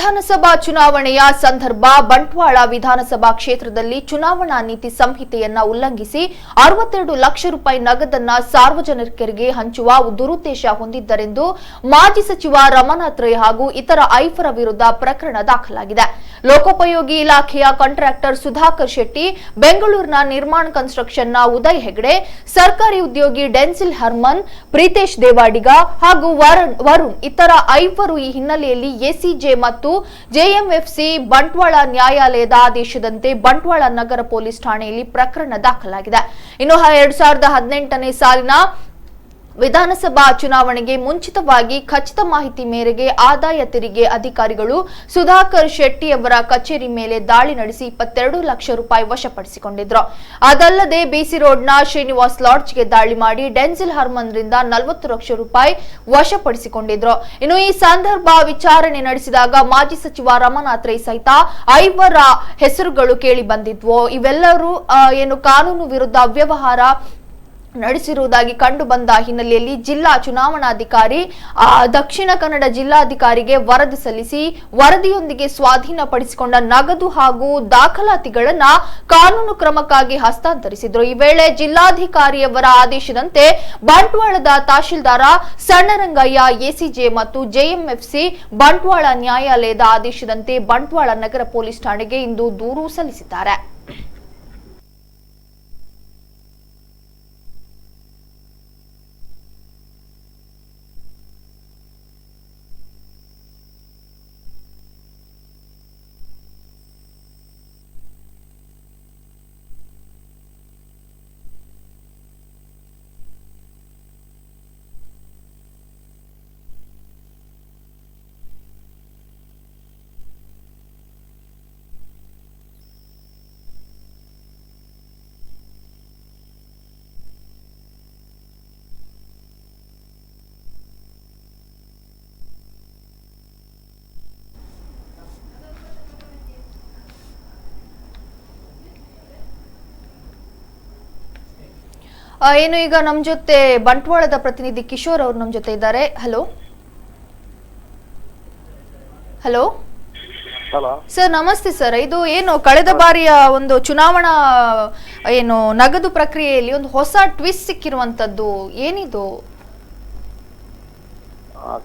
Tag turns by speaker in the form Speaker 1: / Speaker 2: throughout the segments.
Speaker 1: ವಿಧಾನಸಭಾ ಚುನಾವಣೆಯ ಸಂದರ್ಭ ಬಂಟ್ವಾಳ ವಿಧಾನಸಭಾ ಕ್ಷೇತ್ರದಲ್ಲಿ ಚುನಾವಣಾ ನೀತಿ ಸಂಹಿತೆಯನ್ನ ಉಲ್ಲಂಘಿಸಿ ಅರವತ್ತೆರಡು ಲಕ್ಷ ರೂಪಾಯಿ ನಗದನ್ನ ಸಾರ್ವಜನಿಕರಿಗೆ ಹಂಚುವ ದುರುದ್ದೇಶ ಹೊಂದಿದ್ದರೆಂದು ಮಾಜಿ ಸಚಿವ ರಮನಾಥ್ ರೈ ಹಾಗೂ ಇತರ ಐಫರ ವಿರುದ್ಧ ಪ್ರಕರಣ ದಾಖಲಾಗಿದೆ. ಲೋಕೋಪಯೋಗಿ ಇಲಾಖೆಯ ಕಾಂಟ್ರಾಕ್ಟರ್ ಸುಧಾಕರ್ ಶೆಟ್ಟಿ, ಬೆಂಗಳೂರಿನ ನಿರ್ಮಾಣ ಕನ್ಸ್ಟ್ರಕ್ಷನ್ನ ಉದಯ್ ಹೆಗ್ಡೆ, ಸರ್ಕಾರಿ ಉದ್ಯೋಗಿ ಡೆನ್ಸಿಲ್ ಹರ್ಮನ್, ಪ್ರೀತೇಶ್ ದೇವಾಡಿಗ ಹಾಗೂ ವರುಣ್ ಇತರ ಐವರು ಈ ಹಿನ್ನೆಲೆಯಲ್ಲಿ ಎಸಿಜೆ ಮತ್ತು ಜೆಎಂಎಫ್ಸಿ ಬಂಟ್ವಾಳ ನ್ಯಾಯಾಲಯದ ಆದೇಶದಂತೆ ಬಂಟ್ವಾಳ ನಗರ ಪೊಲೀಸ್ ಠಾಣೆಯಲ್ಲಿ ಪ್ರಕರಣ ದಾಖಲಾಗಿದೆ. ಇನ್ನು ಎರಡ್ ಸಾವಿರದ ಹದಿನೆಂಟನೇ ಸಾಲಿನ ವಿಧಾನಸಭಾ ಚುನಾವಣೆಗೆ ಮುಂಚಿತವಾಗಿ ಖಚಿತ ಮಾಹಿತಿ ಮೇರೆಗೆ ಆದಾಯ ತೆರಿಗೆ ಅಧಿಕಾರಿಗಳು ಸುಧಾಕರ್ ಶೆಟ್ಟಿ ಅವರ ಕಚೇರಿ ಮೇಲೆ ದಾಳಿ ನಡೆಸಿ ಇಪ್ಪತ್ತೆರಡು ಲಕ್ಷ ರೂಪಾಯಿ ವಶಪಡಿಸಿಕೊಂಡಿದ್ರು. ಅದಲ್ಲದೆ ಬಿಸಿ ರೋಡ್ನ ಶ್ರೀನಿವಾಸ್ ಲಾಡ್ಜ್ಗೆ ದಾಳಿ ಮಾಡಿ ಡೆನ್ಸಿಲ್ ಹರ್ಮನ್ ರಿಂದ ನಲವತ್ತು ಲಕ್ಷ ರೂಪಾಯಿ ವಶಪಡಿಸಿಕೊಂಡಿದ್ರು. ಇನ್ನು ಈ ಸಂದರ್ಭ ವಿಚಾರಣೆ ನಡೆಸಿದಾಗ ಮಾಜಿ ಸಚಿವ ರಮನಾಥ್ ರೈ ಸಹಿತ ಐವರ ಹೆಸರುಗಳು ಕೇಳಿ ಬಂದಿದ್ವು. ಇವೆಲ್ಲರೂ ಏನು ಕಾನೂನು ವಿರುದ್ಧ ಅವ್ಯವಹಾರ ನಡೆಸಿರುವುದಾಗಿ ಕಂಡು ಬಂದ ಹಿನ್ನೆಲೆಯಲ್ಲಿ ಜಿಲ್ಲಾ ಚುನಾವಣಾಧಿಕಾರಿ ದಕ್ಷಿಣ ಕನ್ನಡ ಜಿಲ್ಲಾಧಿಕಾರಿಗೆ ವರದಿ ಸಲ್ಲಿಸಿ, ವರದಿಯೊಂದಿಗೆ ಸ್ವಾಧೀನಪಡಿಸಿಕೊಂಡ ನಗದು ಹಾಗೂ ದಾಖಲಾತಿಗಳನ್ನ ಕಾನೂನು ಕ್ರಮಕ್ಕಾಗಿ ಹಸ್ತಾಂತರಿಸಿದ್ರು. ಈ ವೇಳೆ ಜಿಲ್ಲಾಧಿಕಾರಿಯವರ ಆದೇಶದಂತೆ ಬಂಟ್ವಾಳದ ತಹಶೀಲ್ದಾರ ಸಣ್ಣರಂಗಯ್ಯ, ಎಸಿಜೆ ಮತ್ತು ಜೆಎಂಎಫ್ಸಿ ಬಂಟ್ವಾಳ ನ್ಯಾಯಾಲಯದ ಆದೇಶದಂತೆ ಬಂಟ್ವಾಳ ನಗರ ಪೊಲೀಸ್ ಠಾಣೆಗೆ ಇಂದು ದೂರು ಸಲ್ಲಿಸಿದ್ದಾರೆ. ಏನು ಈಗ ನಮ್ಮ ಜೊತೆ ಬಂಟ್ವಾಳದ ಪ್ರತಿನಿಧಿ ಕಿಶೋರ್ ಅವರು ನಮ್ಮ ಜೊತೆ ಇದ್ದಾರೆ. ಹಲೋ ಹಲೋ ಸರ್ ನಮಸ್ತೆ ಸರ್ ಇದು ಏನು ಕಳೆದ ಬಾರಿಯ ಒಂದು ಚುನಾವಣಾ ಏನು ನಗದು ಪ್ರಕ್ರಿಯೆಯಲ್ಲಿ ಒಂದು ಹೊಸ ಟ್ವಿಸ್ಟ್ ಸಿಕ್ಕಿರುವಂತದ್ದು ಏನಿದು?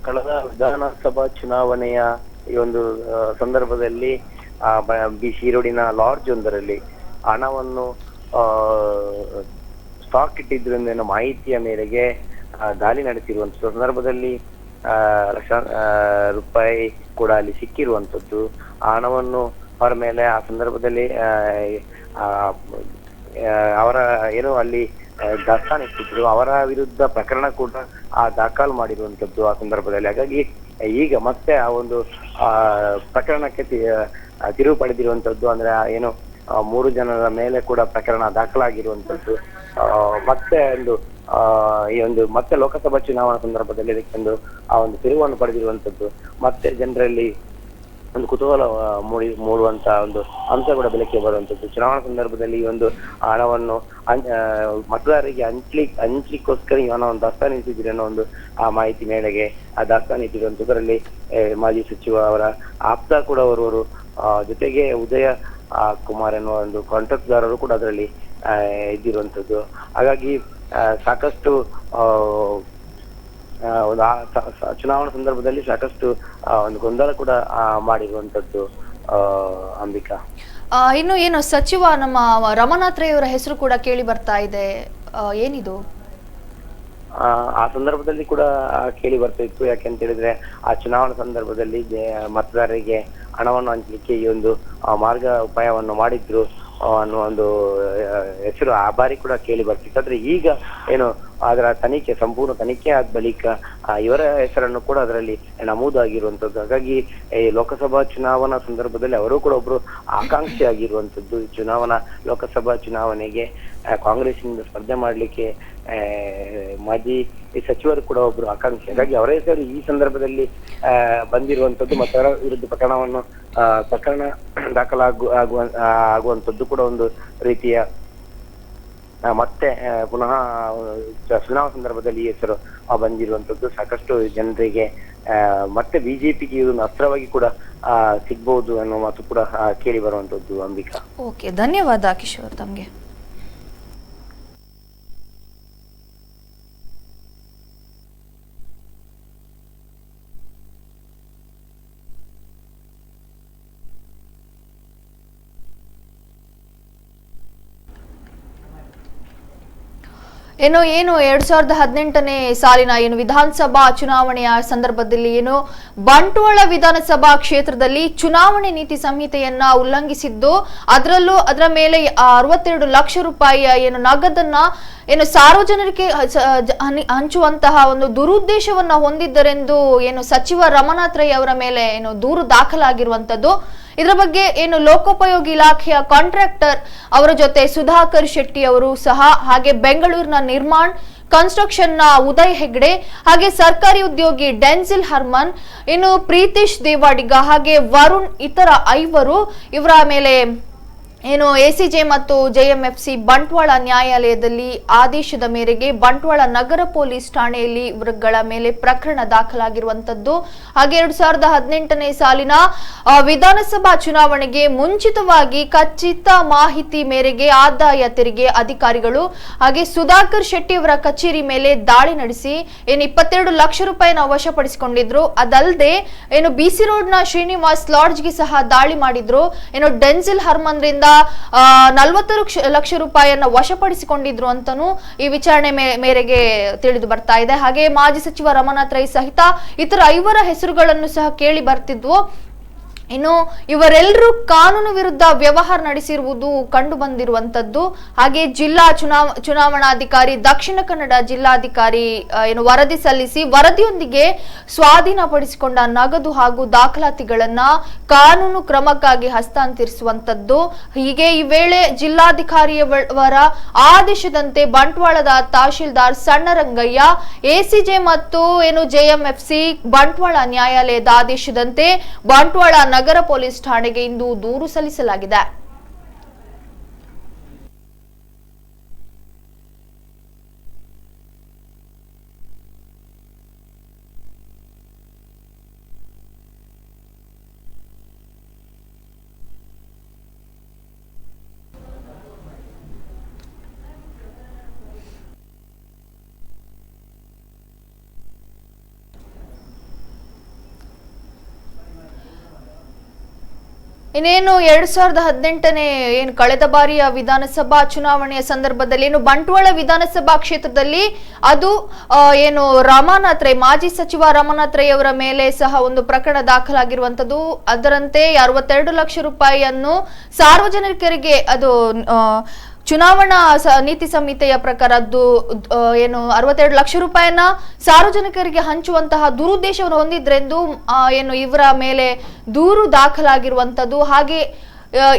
Speaker 2: ಕಳೆದ ವಿಧಾನಸಭಾ ಚುನಾವಣೆಯ ಈ ಒಂದು ಸಂದರ್ಭದಲ್ಲಿ ಬ- ರೋಡಿನ ಲಾಡ್ಜ್ ಒಂದರಲ್ಲಿ ಹಣವನ್ನು ಸ್ಟಾಕ್ ಇಟ್ಟಿದ್ರು ಮಾಹಿತಿಯ ಮೇರೆಗೆ ದಾಳಿ ನಡೆಸಿರುವಂತ ಸಂದರ್ಭದಲ್ಲಿ ಲಕ್ಷ ರೂಪಾಯಿ ಕೂಡ ಅಲ್ಲಿ ಸಿಕ್ಕಿರುವಂತದ್ದು. ಆ ಹಣವನ್ನು ಅವರ ಮೇಲೆ ಆ ಸಂದರ್ಭದಲ್ಲಿ ಅವರ ಏನು ಅಲ್ಲಿ ದಾಸ್ತಾನ ಇಟ್ಟಿದ್ರು. ಅವರ ವಿರುದ್ಧ ಪ್ರಕರಣ ಕೂಡ ಆ ದಾಖಲು ಮಾಡಿರುವಂತದ್ದು ಆ ಸಂದರ್ಭದಲ್ಲಿ. ಹಾಗಾಗಿ ಈಗ ಮತ್ತೆ ಆ ಒಂದು, ಆ, ಪ್ರಕರಣಕ್ಕೆ ತಿರುವು ಪಡೆದಿರುವಂತದ್ದು ಅಂದ್ರೆ ಏನು ಮೂರು ಜನರ ಮೇಲೆ ಕೂಡ ಪ್ರಕರಣ ದಾಖಲಾಗಿರುವಂತದ್ದು. ಮತ್ತೆ ಒಂದು ಈ ಒಂದು ಮತ್ತೆ ಲೋಕಸಭಾ ಚುನಾವಣಾ ಸಂದರ್ಭದಲ್ಲಿ ಇದಕ್ಕೊಂದು ಆ ಒಂದು ತಿರುವನ್ನು ಪಡೆದಿರುವಂತದ್ದು ಮತ್ತೆ ಜನರಲ್ಲಿ ಒಂದು ಕುತೂಹಲ ಮೂಡಿ ಮೂಡುವಂತ ಒಂದು ಅಂಶ ಕೂಡ ಬೆಳಕಿಗೆ ಬರುವಂತದ್ದು ಚುನಾವಣಾ ಸಂದರ್ಭದಲ್ಲಿ ಈ ಒಂದು ಹಣವನ್ನು ಮತದಾರರಿಗೆ ಹಂಚ್ಲಿ ಹಂಚ್ಲಿಕ್ಕೋಸ್ಕರ ಈ ಹಣವನ್ನು ದಾಸ್ತಾನಿಸಿದ್ರು ಅನ್ನೋ ಒಂದು ಆ ಮಾಹಿತಿ ಮೇರೆಗೆ ಆ ದಾಸ್ತಾನಿಟ್ಟಿರುವಂತದರಲ್ಲಿ ಏ, ಮಾಜಿ ಸಚಿವ ಅವರ ಆಪ್ತ ಕೂಡ ಅವರವರು ಜೊತೆಗೆ ಉದಯ ಕುಮಾರ್ ಎನ್ನುವ ಒಂದು ಕಾಂಟ್ರಾಕ್ಟ್ದಾರರು ಕೂಡ ಅದರಲ್ಲಿ ಇದ್ದಿರುವಂತದ್ದು ಹಾಗಾಗಿ ಸಾಕಷ್ಟು ಒಂದು ಚುನಾವಣಾ ಸಂದರ್ಭದಲ್ಲಿ ಸಾಕಷ್ಟು ಒಂದು ಗೊಂದಲ ಕೂಡ ಮಾಡಿರುವಂತದ್ದು ಅಂಬಿಕಾ.
Speaker 1: ಇನ್ನು ಏನು ಸಚಿವ ನಮ್ಮ ರಮಾನಾಥ್ ರೈ ಅವರ ಹೆಸರು ಕೂಡ ಕೇಳಿ ಬರ್ತಾ ಇದೆ. ಏನಿದು?
Speaker 2: ಆ, ಸಂದರ್ಭದಲ್ಲಿ ಕೂಡ ಕೇಳಿ ಬರ್ತಾ ಇತ್ತು. ಯಾಕೆಂತ ಹೇಳಿದ್ರೆ ಆ ಚುನಾವಣಾ ಸಂದರ್ಭದಲ್ಲಿ ಮತದಾರರಿಗೆ ಹಣವನ್ನು ಹಂಚಲಿಕ್ಕೆ ಈ ಒಂದು ಮಾರ್ಗ ಉಪಾಯವನ್ನು ಮಾಡಿದ್ರು. ಆ, ಅನ್ನುವ ಒಂದು ಹೆಸರು ಆ ಬಾರಿ ಕೂಡ ಕೇಳಿ ಬರ್ತಿತ್ತು. ಆದ್ರೆ ಈಗ ಏನು ಅದರ ತನಿಖೆ ಸಂಪೂರ್ಣ ತನಿಖೆ ಆದ ಬಳಿಕ ಇವರ ಹೆಸರನ್ನು ಕೂಡ ಅದರಲ್ಲಿ ನಮೂದಾಗಿರುವಂತದ್ದು ಹಾಗಾಗಿ ಲೋಕಸಭಾ ಚುನಾವಣಾ ಸಂದರ್ಭದಲ್ಲಿ ಅವರು ಕೂಡ ಒಬ್ರು ಆಕಾಂಕ್ಷಿ ಆಗಿರುವಂತದ್ದು. ಚುನಾವಣಾ ಲೋಕಸಭಾ ಚುನಾವಣೆಗೆ ಕಾಂಗ್ರೆಸ್ನಿಂದ ಸ್ಪರ್ಧೆ ಮಾಡಲಿಕ್ಕೆ ಮಾಜಿ ಸಚಿವರು ಕೂಡ ಒಬ್ರು ಆಕಾಂಕ್ಷಿ. ಹಾಗಾಗಿ ಅವರ ಹೆಸರು ಈ ಸಂದರ್ಭದಲ್ಲಿ ಬಂದಿರುವಂತದ್ದು ಮತ್ತು ಅವರ ವಿರುದ್ಧ ಪ್ರಕರಣವನ್ನು ಪ್ರಕರಣ ದಾಖಲಾಗು ಆಗುವ ಆ, ಆಗುವಂತದ್ದು ಕೂಡ ಒಂದು ರೀತಿಯ ಮತ್ತೆ ಪುನಃ ಚುನಾವಣಾ ಸಂದರ್ಭದಲ್ಲಿ ಈ ಹೆಸರು ಬಂದಿರುವಂತದ್ದು ಸಾಕಷ್ಟು ಜನರಿಗೆ ಮತ್ತೆ ಬಿಜೆಪಿಗೆ ಇದೊಂದು ಅಸ್ತ್ರವಾಗಿ ಕೂಡ ಸಿಗ್ಬಹುದು ಅನ್ನೋ ಮಾತು ಕೂಡ ಕೇಳಿ ಬರುವಂತದ್ದು ಅಂಬಿಕಾ.
Speaker 1: ಓಕೆ ಧನ್ಯವಾದ ಕಿಶೋರ್ ತಮಗೆ. ಏನು ಏನು, ಎರಡ್ ಸಾವಿರದ ಹದಿನೆಂಟನೇ ಸಾಲಿನ ಏನು ವಿಧಾನಸಭಾ ಚುನಾವಣೆಯ ಸಂದರ್ಭದಲ್ಲಿ ಏನು ಬಂಟ್ವಾಳ ವಿಧಾನಸಭಾ ಕ್ಷೇತ್ರದಲ್ಲಿ ಚುನಾವಣೆ ನೀತಿ ಸಂಹಿತೆಯನ್ನ ಉಲ್ಲಂಘಿಸಿದ್ದು, ಅದರಲ್ಲೂ ಅದರ ಮೇಲೆ ಅರವತ್ತೆರಡು ಲಕ್ಷ ರೂಪಾಯಿಯ ಏನು ನಗದನ್ನ ಏನು ಸಾರ್ವಜನಿಕರಿಗೆ ಹಂಚುವಂತಹ ಒಂದು ದುರುದ್ದೇಶವನ್ನ ಹೊಂದಿದ್ದರೆಂದು ಏನು ಸಚಿವ ರಮನಾಥ್ ರೈ ಅವರ ಮೇಲೆ ಏನು ದೂರು ದಾಖಲಾಗಿರುವಂತದ್ದು ಇದರ ಬಗ್ಗೆ ಏನು ಲೋಕೋಪಯೋಗಿ ಇಲಾಖೆಯ ಕಾಂಟ್ರಾಕ್ಟರ್ ಅವರ ಜೊತೆ ಸುಧಾಕರ್ ಶೆಟ್ಟಿ ಅವರು ಸಹ, ಹಾಗೆ ಬೆಂಗಳೂರಿನ ನಿರ್ಮಾಣ್ ಕನ್ಸ್ಟ್ರಕ್ಷನ್ನ ಉದಯ್ ಹೆಗ್ಡೆ, ಹಾಗೆ ಸರ್ಕಾರಿ ಉದ್ಯೋಗಿ ಡೆನ್ಸಿಲ್ ಹರ್ಮನ್, ಇನ್ನು ಪ್ರೀತಿಶ್ ದೇವಾಡಿಗ, ಹಾಗೆ ವರುಣ್ ಇತರ ಐವರು ಇವರ ಮೇಲೆ ಏನು ಎಸಿಜೆ ಮತ್ತು ಜೆಎಂಎಫ್ಸಿ ಬಂಟ್ವಾಳ ನ್ಯಾಯಾಲಯದಲ್ಲಿ ಆದೇಶದ ಮೇರೆಗೆ ಬಂಟ್ವಾಳ ನಗರ ಪೊಲೀಸ್ ಠಾಣೆಯಲ್ಲಿ ಇವರುಗಳ ಮೇಲೆ ಪ್ರಕರಣ ದಾಖಲಾಗಿರುವಂತದ್ದು. ಹಾಗೆ ಎರಡ್ ಸಾವಿರದ ಹದಿನೆಂಟನೇ ಸಾಲಿನ ವಿಧಾನಸಭಾ ಚುನಾವಣೆಗೆ ಮುಂಚಿತವಾಗಿ ಖಚಿತ ಮಾಹಿತಿ ಮೇರೆಗೆ ಆದಾಯ ತೆರಿಗೆ ಅಧಿಕಾರಿಗಳು ಹಾಗೆ ಸುಧಾಕರ್ ಶೆಟ್ಟಿ ಅವರ ಕಚೇರಿ ಮೇಲೆ ದಾಳಿ ನಡೆಸಿ, ಏನು ಇಪ್ಪತ್ತೆರಡು ಲಕ್ಷ ರೂಪಾಯಿನ ವಶಪಡಿಸಿಕೊಂಡಿದ್ರು. ಅದಲ್ಲದೆ, ಏನು ಬಿಸಿ ರೋಡ್ನ ಶ್ರೀನಿವಾಸ್ ಲಾಡ್ಜ್ಗೆ ಸಹ ದಾಳಿ ಮಾಡಿದ್ರು. ಏನು ಡೆನ್ಸಿಲ್ ಹರ್ಮನ್ರಿಂದ ನಲವತ್ತು ಲಕ್ಷ ರೂಪಾಯಿಯನ್ನ ವಶಪಡಿಸಿಕೊಂಡಿದ್ರು ಅಂತನೂ ಈ ವಿಚಾರಣೆ ಮೇರೆಗೆ ತಿಳಿದು ಬರ್ತಾ ಇದೆ. ಹಾಗೆ ಮಾಜಿ ಸಚಿವ ರಮನಾಥ್ ರೈ ಸಹಿತ ಇತರ ಐವರ ಹೆಸರುಗಳನ್ನು ಸಹ ಕೇಳಿ ಬರ್ತಿದ್ವು. ಇನ್ನು ಇವರೆಲ್ಲರೂ ಕಾನೂನು ವಿರುದ್ಧ ವ್ಯವಹಾರ ನಡೆಸಿರುವುದು ಕಂಡು ಬಂದಿರುವಂತದ್ದು ಹಾಗೆ ಜಿಲ್ಲಾ ಚುನಾವ ಚುನಾವಣಾಧಿಕಾರಿ, ದಕ್ಷಿಣ ಕನ್ನಡ ಜಿಲ್ಲಾಧಿಕಾರಿ ಏನು ವರದಿ ಸಲ್ಲಿಸಿ ವರದಿಯೊಂದಿಗೆ ಸ್ವಾಧೀನಪಡಿಸಿಕೊಂಡ ನಗದು ಹಾಗೂ ದಾಖಲಾತಿಗಳನ್ನ ಕಾನೂನು ಕ್ರಮಕ್ಕಾಗಿ ಹಸ್ತಾಂತರಿಸುವಂತದ್ದು ಹೀಗೆ ಈ ವೇಳೆ ಜಿಲ್ಲಾಧಿಕಾರಿಯವರ ಆದೇಶದಂತೆ ಬಂಟ್ವಾಳದ ತಹಶೀಲ್ದಾರ್ ಸಣ್ಣರಂಗಯ್ಯ, ಎಸಿಜೆ ಮತ್ತು ಏನು ಜೆಎಂಎಫ್ಸಿ ಬಂಟ್ವಾಳ ನ್ಯಾಯಾಲಯದ ಆದೇಶದಂತೆ ಬಂಟ್ವಾಳ ನಗರ ಪೊಲೀಸ್ ಠಾಣೆಗೆ ಇಂದು ದೂರು ಸಲ್ಲಿಸಲಾಗಿದೆ. ಇನ್ನೇನು ಎರಡ್ ಸಾವಿರದ ಹದಿನೆಂಟನೇ ಏನು ಕಳೆದ ಬಾರಿಯ ವಿಧಾನಸಭಾ ಚುನಾವಣೆಯ ಸಂದರ್ಭದಲ್ಲಿ ಏನು ಬಂಟ್ವಾಳ ವಿಧಾನಸಭಾ ಕ್ಷೇತ್ರದಲ್ಲಿ ಅದು ಏನು ರಾಮನಾಥ್ ರೈ ಮಾಜಿ ಸಚಿವ ರಾಮನಾಥ್ ರೈ ಅವರ ಮೇಲೆ ಸಹ ಒಂದು ಪ್ರಕರಣ ದಾಖಲಾಗಿರುವಂತದ್ದು ಅದರಂತೆ ಅರವತ್ತೆರಡು ಲಕ್ಷ ರೂಪಾಯಿಯನ್ನು ಸಾರ್ವಜನಿಕರಿಗೆ ಅದು ಚುನಾವಣಾ ನೀತಿ ಸಂಹಿತೆಯ ಪ್ರಕಾರ ಏನು, ಅರವತ್ತೆರಡು ಲಕ್ಷ ರೂಪಾಯಿನ ಸಾರ್ವಜನಿಕರಿಗೆ ಹಂಚುವಂತಹ ದುರುದ್ದೇಶವನ್ನು ಹೊಂದಿದ್ರೆಂದು ಏನು, ಇವರ ಮೇಲೆ ದೂರು ದಾಖಲಾಗಿರುವಂತದ್ದು ಹಾಗೆ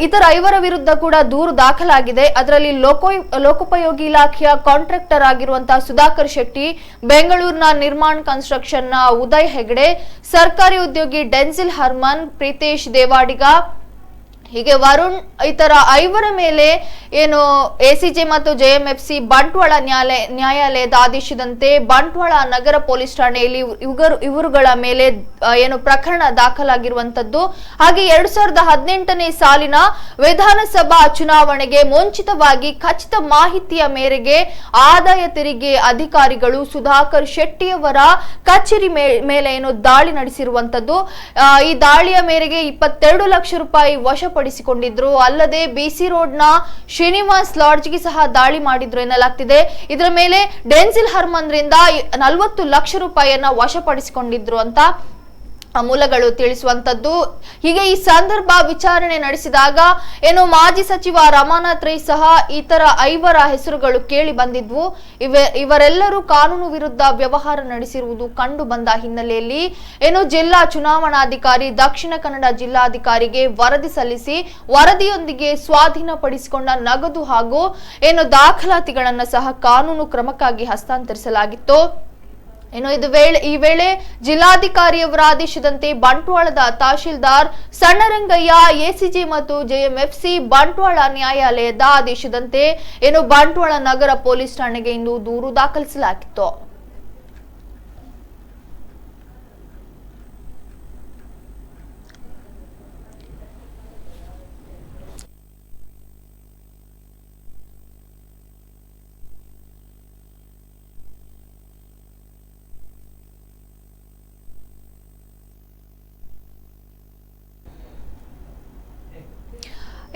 Speaker 1: ಇತರ ಐವರ ವಿರುದ್ಧ ಕೂಡ ದೂರು ದಾಖಲಾಗಿದೆ. ಅದರಲ್ಲಿ ಲೋಕೋ, ಲೋಕೋಪಯೋಗಿ ಇಲಾಖೆಯ ಕಾಂಟ್ರಾಕ್ಟರ್ ಆಗಿರುವಂತಹ ಸುಧಾಕರ್ ಶೆಟ್ಟಿ, ಬೆಂಗಳೂರಿನ ನಿರ್ಮಾಣ ಕನ್ಸ್ಟ್ರಕ್ಷನ್ನ ಉದಯ್ ಹೆಗ್ಡೆ, ಸರ್ಕಾರಿ ಉದ್ಯೋಗಿ ಡೆನ್ಸಿಲ್ ಹರ್ಮನ್, ಪ್ರೀತೇಶ್ ದೇವಾಡಿಗ ಹೀಗೆ ವರುಣ್ ಇತರ ಐವರ ಮೇಲೆ ಏನು ಎಸಿಜೆ ಮತ್ತು ಜೆಎಂಎಫ್ಸಿ ಬಂಟ್ವಾಳ ನ್ಯಾಯಾಲಯ ನ್ಯಾಯಾಲಯದ ಆದೇಶದಂತೆ ಬಂಟ್ವಾಳ ನಗರ ಪೊಲೀಸ್ ಠಾಣೆಯಲ್ಲಿ ಇವರು ಇವರುಗಳ ಮೇಲೆ ಏನು ಪ್ರಕರಣ ದಾಖಲಾಗಿರುವಂತದ್ದು ಹಾಗೆ ಎರಡ್ ಸಾವಿರದ ಹದಿನೆಂಟನೇ ಸಾಲಿನ ವಿಧಾನಸಭಾ ಚುನಾವಣೆಗೆ ಮುಂಚಿತವಾಗಿ ಖಚಿತ ಮಾಹಿತಿಯ ಮೇರೆಗೆ ಆದಾಯ ತೆರಿಗೆ ಅಧಿಕಾರಿಗಳು ಸುಧಾಕರ್ ಶೆಟ್ಟಿಯವರ ಕಚೇರಿ ಮೇಲೆ ಏನು ದಾಳಿ ನಡೆಸಿರುವಂತದ್ದು ಈ ದಾಳಿಯ ಮೇರೆಗೆ ಇಪ್ಪತ್ತೆರಡು ಲಕ್ಷ ರೂಪಾಯಿ ವಶಪಡಿಸಿಕೊಂಡಿದ್ರು ಅಲ್ಲದೆ ಬಿಸಿ ರೋಡ್ನ ಶ್ರೀನಿವಾಸ್ ಲಾಡ್ಜ್ಗೆ ಸಹ ದಾಳಿ ಮಾಡಿದ್ರು ಎನ್ನಲಾಗ್ತಿದೆ. ಇದರ ಮೇಲೆ ಡೆನ್ಸಿಲ್ ಹರ್ಮನ್ ರಿಂದ ನಲವತ್ತು ಲಕ್ಷ ರೂಪಾಯಿಯನ್ನ ವಶಪಡಿಸಿಕೊಂಡಿದ್ರು ಅಂತ ಮೂಲಗಳು ತಿಳಿಸುವಂತದ್ದು ಹೀಗೆ ಈ ಸಂದರ್ಭ ವಿಚಾರಣೆ ನಡೆಸಿದಾಗ ಏನು ಮಾಜಿ ಸಚಿವ ರಮಾನಾಥ್ ರೈ ಸಹ ಇತರ ಐವರ ಹೆಸರುಗಳು ಕೇಳಿ ಬಂದಿದ್ವು. ಇವೆ, ಇವರೆಲ್ಲರೂ ಕಾನೂನು ವಿರುದ್ಧ ವ್ಯವಹಾರ ನಡೆಸಿರುವುದು ಕಂಡು ಬಂದ ಹಿನ್ನೆಲೆಯಲ್ಲಿ ಏನು ಜಿಲ್ಲಾ ಚುನಾವಣಾಧಿಕಾರಿ, ದಕ್ಷಿಣ ಕನ್ನಡ ಜಿಲ್ಲಾಧಿಕಾರಿಗೆ ವರದಿ ಸಲ್ಲಿಸಿ ವರದಿಯೊಂದಿಗೆ ಸ್ವಾಧೀನಪಡಿಸಿಕೊಂಡ ನಗದು ಹಾಗೂ ಏನು ದಾಖಲಾತಿಗಳನ್ನು ಸಹ ಕಾನೂನು ಕ್ರಮಕ್ಕಾಗಿ ಹಸ್ತಾಂತರಿಸಲಾಗಿತ್ತು. ಇನ್ನು ಇದು ವೇಳೆ ಈ ವೇಳೆ ಜಿಲ್ಲಾಧಿಕಾರಿಯವರ ಆದೇಶದಂತೆ ಬಂಟ್ವಾಳದ ತಹಶೀಲ್ದಾರ್ ಸಣ್ಣರಂಗಯ್ಯ, ಎಸಿಜಿ ಮತ್ತು ಜೆಎಂಎಫ್ಸಿ ಬಂಟ್ವಾಳ ನ್ಯಾಯಾಲಯದ ಆದೇಶದಂತೆ ಏನು ಬಂಟ್ವಾಳ ನಗರ ಪೊಲೀಸ್ ಠಾಣೆಗೆ ಇಂದು ದೂರು ದಾಖಲಿಸಲಾಗಿತ್ತು.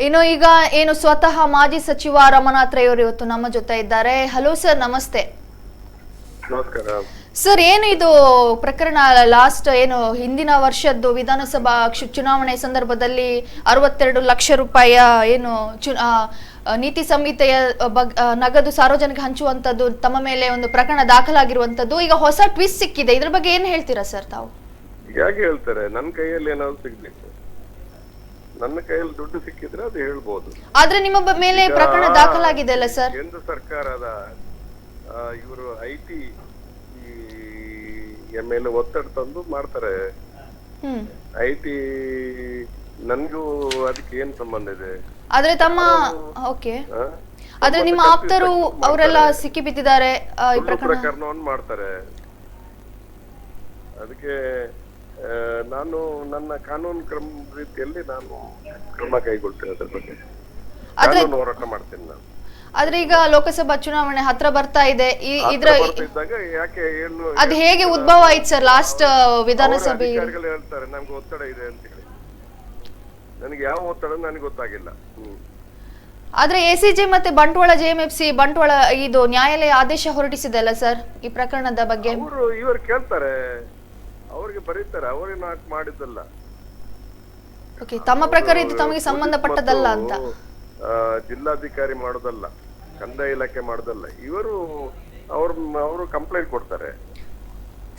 Speaker 1: ಇನ್ನು ಈಗ ಏನು ಸ್ವತಃ ಮಾಜಿ ಸಚಿವ ರಮನಾಥ್ ರೈ ಅವರು ಇವತ್ತು ನಮ್ಮ ಜೊತೆ ಇದ್ದಾರೆ. ಹಲೋ ಸರ್ ನಮಸ್ತೆ.
Speaker 3: ನಮಸ್ಕಾರ.
Speaker 1: ಸರ್ ಏನು ಇದು ಪ್ರಕರಣ ಲಾಸ್ಟ್ ಏನು ಹಿಂದಿನ ವರ್ಷದ್ದು ವಿಧಾನಸಭಾ ಚುನಾವಣೆ ಸಂದರ್ಭದಲ್ಲಿ ಅರವತ್ತೆರಡು ಲಕ್ಷ ರೂಪಾಯಿಯ ಏನು ಚು ನೀತಿ ಸಂಹಿತೆಯ ಬಗ್ ನಗದು ಸಾರ್ವಜನಿಕ ಹಂಚುವಂಥದ್ದು ತಮ್ಮ ಮೇಲೆ ಒಂದು ಪ್ರಕರಣ ದಾಖಲಾಗಿರುವಂಥದ್ದು ಈಗ ಹೊಸ ಟ್ವಿಸ್ಟ್ ಸಿಕ್ಕಿದೆ. ಇದ್ರ ಬಗ್ಗೆ ಏನು ಹೇಳ್ತೀರಾ ಸರ್ ತಾವು?
Speaker 3: ಯಾಕೆ ಹೇಳ್ತಾರೆ. ನನ್ನ ಕೈಯಲ್ಲಿ ಏನಾದ್ರು ಸಿಗ್ಬೇಕು. ನನ್ನ ಕೈಯಲ್ಲಿ ದುಡ್ಡು ಸಿಕ್ಕಿದ್ರೆ ಅದು ಹೇಳ್ಬೋದು.
Speaker 1: ಆದ್ರೆ ನಿಮ್ಮ ಮೇಲೆ ಪ್ರಕರಣ ದಾಖಲಾಗಿದೆ ಅಲ್ಲ ಸರ್?
Speaker 3: ಕೇಂದ್ರ ಸರ್ಕಾರದ ಇವರು ಐ ಟಿ ಮೇಲೆ ಒತ್ತಡ ತಂದು ಮಾಡ್ತಾರೆ. ಐ ಟಿ ನನ್ಗೂ ಅದಕ್ಕೆ ಏನ್ ಸಂಬಂಧ ಇದೆ?
Speaker 1: ಆದ್ರೆ ತಮ್ಮ ಓಕೆ. ಆದ್ರೆ ನಿಮ್ಮ ಆಪ್ತರು ಅವರೆಲ್ಲ ಸಿಕ್ಕಿ ಬಿದ್ದಿದ್ದಾರೆ
Speaker 3: ಪ್ರಕರಣವನ್ನು ಮಾಡ್ತಾರೆ. ಅದಕ್ಕೆ ನಾನು ನನ್ನ ಕಾನೂನು ಕ್ರಮ ರೀತಿಯಲ್ಲಿ ನಾನು ಕ್ರಮ ಕೈಗೊಳ್ತೇನೆ ಅದರ ಬಗ್ಗೆ. ಕಾನೂನು ಹೋರಾಟ ಮಾಡ್ತೇನೆ ನಾನು.
Speaker 1: ಆದ್ರೆ ಈಗ ಲೋಕಸಭಾ ಚುನಾವಣೆ ಹತ್ರ ಬರ್ತಾ ಇದೆ. ಈ ಇದ್ರ
Speaker 3: ಹತ್ರ ಯಾಕೆ ಏನು
Speaker 1: ಅದ್ ಹೇಗೆ ಉದ್ಭವ ಆಯ್ತು ಸರ್ ಲಾಸ್ಟ್ ವಿಧಾನಸಭೆ
Speaker 3: ಹೇಳ್ತಾರೆ ನಮ್ಗೆ ಒತ್ತಡ ಇದೆ ಅಂತ ಹೇಳಿ. ನನಗೆ ಯಾವ ಒತ್ತಡ ನನಗೆ ಗೊತ್ತಾಗಿಲ್ಲ.
Speaker 1: ಆದ್ರೆ ಎಸಿಜೆ ಮತ್ತೆ ಬಂಟ್ವಾಳ ಸಿ ಬಂಟ್ವಾಳ ಇದು ನ್ಯಾಯಾಲಯ ಆದೇಶ ಹೊರಡಿಸಿದೆ ಅಲ್ಲ ಸರ್ ಈ ಪ್ರಕರಣದ ಬಗ್ಗೆ?
Speaker 3: ಇವರು ಕೇಳ್ತಾರೆ ಅವ್ರಿಗೆ ಬರೀತಾರೆ ಅವರೇ ನಾಟ್ ಮಾಡಿದ್ದಲ್ಲ.
Speaker 1: ಓಕೆ ತಮ್ಮ ಪ್ರಕಾರ ಇದು ತಮಗೆ ಸಂಬಂಧಪಟ್ಟದಲ್ಲ ಅಂತ.
Speaker 3: ಜಿಲ್ಲಾಧಿಕಾರಿ ಮಾಡೋದಲ್ಲ ಕಂದಾಯ ಇಲಾಖೆ ಮಾಡೋದಲ್ಲ ಇವರು ಅವ್ರ ಅವರು ಕಂಪ್ಲೇಂಟ್ ಕೊಡ್ತಾರೆ.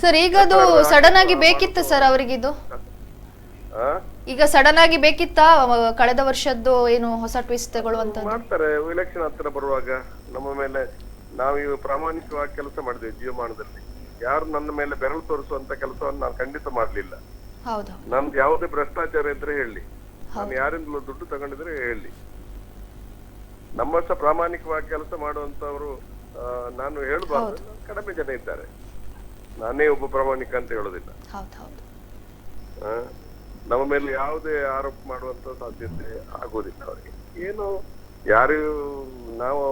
Speaker 1: ಸರ್ ಈಗ ಅದು ಸಡನ್ ಆಗಿ ಬೇಕಿತ್ತ ಸರ್ ಅವರಿಗಿದು
Speaker 3: ಆ?
Speaker 1: ಈಗ ಸಡನ್ ಆಗಿ ಬೇಕಿತ್ತಾ ಕಳೆದ ವರ್ಷದ್ದು ಏನು ಹೊಸ ಟ್ವಿಸ್ಟ್ ತಗೊಳ್ಳುವಂತ
Speaker 3: ಮಾಡ್ತಾರೆ ಎಲೆಕ್ಷನ್ ಹತ್ರ ಬರುವಾಗ ನಮ್ಮ ಮೇಲೆ ನಾವು ಪ್ರಾಮಾಣಿಕವಾಗಿ ಕೆಲಸ ಮಾಡಿದ್ವಿ ಜೀವಮಾನದಲ್ಲಿ. ಯಾರು ನನ್ನ ಮೇಲೆ ಬೆರಳು ತೋರಿಸುವಂತ ಕೆಲಸವನ್ನು ನಾನು ಖಂಡಿತ ಮಾಡ್ಲಿಲ್ಲ.
Speaker 1: ಹೌದು.
Speaker 3: ನಮ್ದು ಯಾವುದೇ ಭ್ರಷ್ಟಾಚಾರ ಇದ್ರೆ ಹೇಳಿ. ನಾನು ಯಾರಿಂದಲೂ ದುಡ್ಡು ತಗೊಂಡಿದ್ರೆ ಹೇಳಿ. ನಮ್ಮಷ್ಟ ಪ್ರಾಮಾಣಿಕವಾಗಿ ಕೆಲಸ ಮಾಡುವಂತವರು ನಾನು ಹೇಳ್ಬಾರ್ದು. ಕಡಿಮೆ ಜನ ಇದ್ದಾರೆ. ನಾನೇ ಒಬ್ಬ ಪ್ರಾಮಾಣಿಕ ಅಂತ ಹೇಳೋದಿಲ್ಲ. ನಮ್ಮ ಮೇಲೆ ಯಾವುದೇ ಆರೋಪ ಮಾಡುವಂತ ಸಾಧ್ಯತೆ ಆಗೋದಿಲ್ಲ ಅವರಿಗೆ. ಏನು ಯಾರು ನಾವು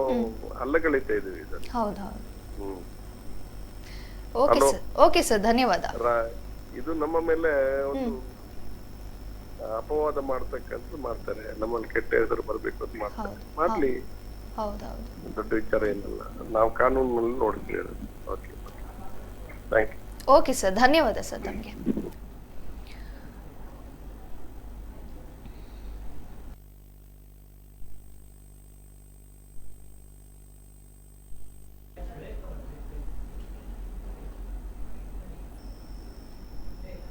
Speaker 3: ಅಲ್ಲಗಳಿತ ಇದೀವಿ hmm.
Speaker 1: Okay sir okay sir ಧನ್ಯವಾದ.
Speaker 3: ಇದು ನಮ್ಮ ಮೇಲೆ ಒಂದು ಅಪವಾದ ಮಾಡ್ತಕ್ಕಂಥದ್ದು ಮಾಡ್ತಾರೆ. ನಮ್ಮಲ್ಲಿ ಕೆಟ್ಟ ಹೆಸರು ಬರ್ಬೇಕು ಅಂತ ಮಾಡ್ತಾರೆ. ಮಾಡ್ಲಿ. ದೊಡ್ಡ ವಿಚಾರ ಏನಲ್ಲ. ನಾವು ಕಾನೂನಲ್ಲಿ ನೋಡ್ತೀವಿ okay thank you
Speaker 1: okay sir ಧನ್ಯವಾದ ಸರ್ ತಮಗೆ.